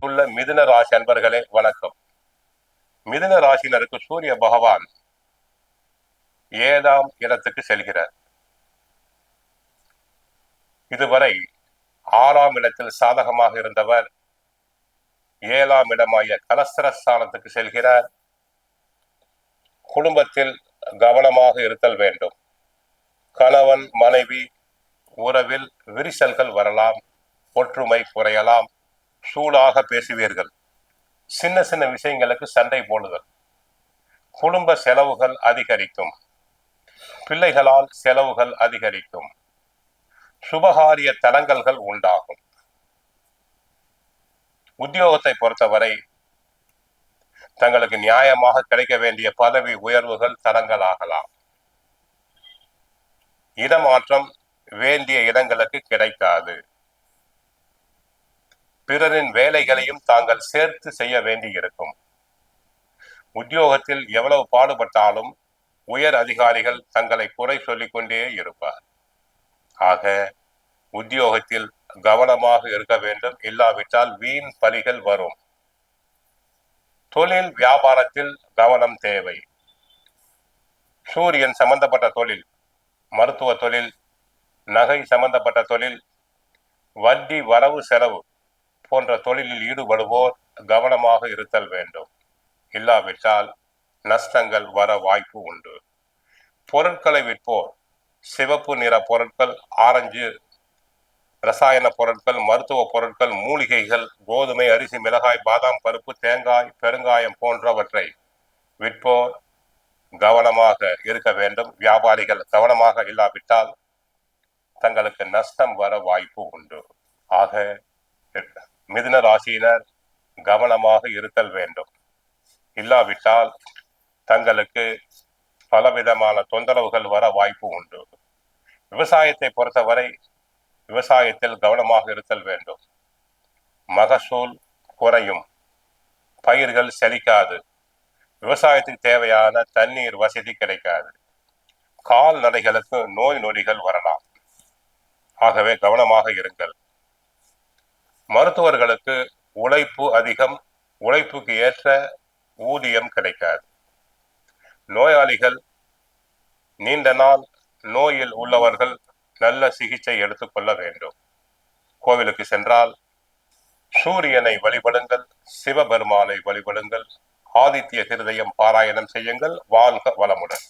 உள்ள மிதுன ராசி அன்பர்களே வணக்கம். மிதுன ராசினருக்கு சூரிய பகவான் ஏழாம் இடத்துக்கு செல்கிறார். இதுவரை ஆறாம் இடத்தில் சாதகமாக இருந்தவர் ஏழாம் இடமாகிய கலஸ்திரஸ்தானத்துக்கு செல்கிறார். குடும்பத்தில் கவனமாக இருத்தல் வேண்டும். கணவன் மனைவி உறவில் விரிசல்கள் வரலாம் ஒற்றுமை குறையலாம். சூடாக பேசுவீர்கள். சின்ன சின்ன விஷயங்களுக்கு சண்டை போடுதல். குடும்ப செலவுகள் அதிகரிக்கும். பிள்ளைகளால் செலவுகள் அதிகரிக்கும். சுபகாரிய தடங்கல்கள் உண்டாகும். உத்தியோகத்தை பொறுத்தவரை தங்களுக்கு நியாயமாக கிடைக்க வேண்டிய பதவி உயர்வுகள் தடங்கலாகலாம் இடமாற்றம் வேண்டிய இடங்களுக்கு கிடைக்காது. பிறரின் வேலைகளையும் தாங்கள் சேர்த்து செய்ய வேண்டியிருக்கும். உத்தியோகத்தில் எவ்வளவு பாடுபட்டாலும் உயர் அதிகாரிகள் தங்களை குறை சொல்லிக் கொண்டே இருப்பார். ஆக உத்தியோகத்தில் கவனமாக இருக்க வேண்டும். இல்லாவிட்டால் வீண் பலிகள் வரும். தொழில் வியாபாரத்தில் கவனம் தேவை. சூரியன் சம்பந்தப்பட்ட தொழில் மருத்துவ தொழில் நகை சம்பந்தப்பட்ட தொழில் வட்டி வரவு செலவு போன்ற தொழிலில் ஈடுபடுவோர் கவனமாக இருத்தல் வேண்டும். இல்லாவிட்டால் நஷ்டங்கள் வர வாய்ப்பு உண்டு. பொருட்களை விற்போர். சிவப்பு நிற பொருட்கள் ஆரஞ்சு ரசாயன பொருட்கள் மருத்துவ பொருட்கள் மூலிகைகள் கோதுமை அரிசி மிளகாய் பாதாம் பருப்பு தேங்காய் பெருங்காயம் போன்றவற்றை விற்போர் கவனமாக இருக்க வேண்டும். வியாபாரிகள் கவனமாக இல்லாவிட்டால் தங்களுக்கு நஷ்டம் வர வாய்ப்பு உண்டு. ஆக மிதுன ராசியினர் கவனமாக இருத்தல் வேண்டும். இல்லாவிட்டால் தங்களுக்கு பலவிதமான தொந்தரவுகள் வர வாய்ப்பு உண்டு. விவசாயத்தை பொறுத்தவரை விவசாயத்தில் கவனமாக இருத்தல் வேண்டும். மகசூல் குறையும். பயிர்கள் செழிக்காது. விவசாயத்துக்கு தேவையான தண்ணீர் வசதி கிடைக்காது. கால்நடைகளுக்கு நோய் நொடிகள் வரலாம். ஆகவே கவனமாக இருங்கள். மருத்துவர்களுக்கு உழைப்பு அதிகம் உழைப்புக்கு ஏற்ற ஊதியம் கிடைக்காது. நோயாளிகள் நீண்ட நாள் நோயில் உள்ளவர்கள் நல்ல சிகிச்சை எடுத்துக்கொள்ள வேண்டும். கோவிலுக்கு சென்றால் சூரியனை வழிபடுங்கள் சிவபெருமானை வழிபடுங்கள் ஆதித்ய ஹிருதயம் பாராயணம் செய்யுங்கள் வாழ்க வளமுடன்.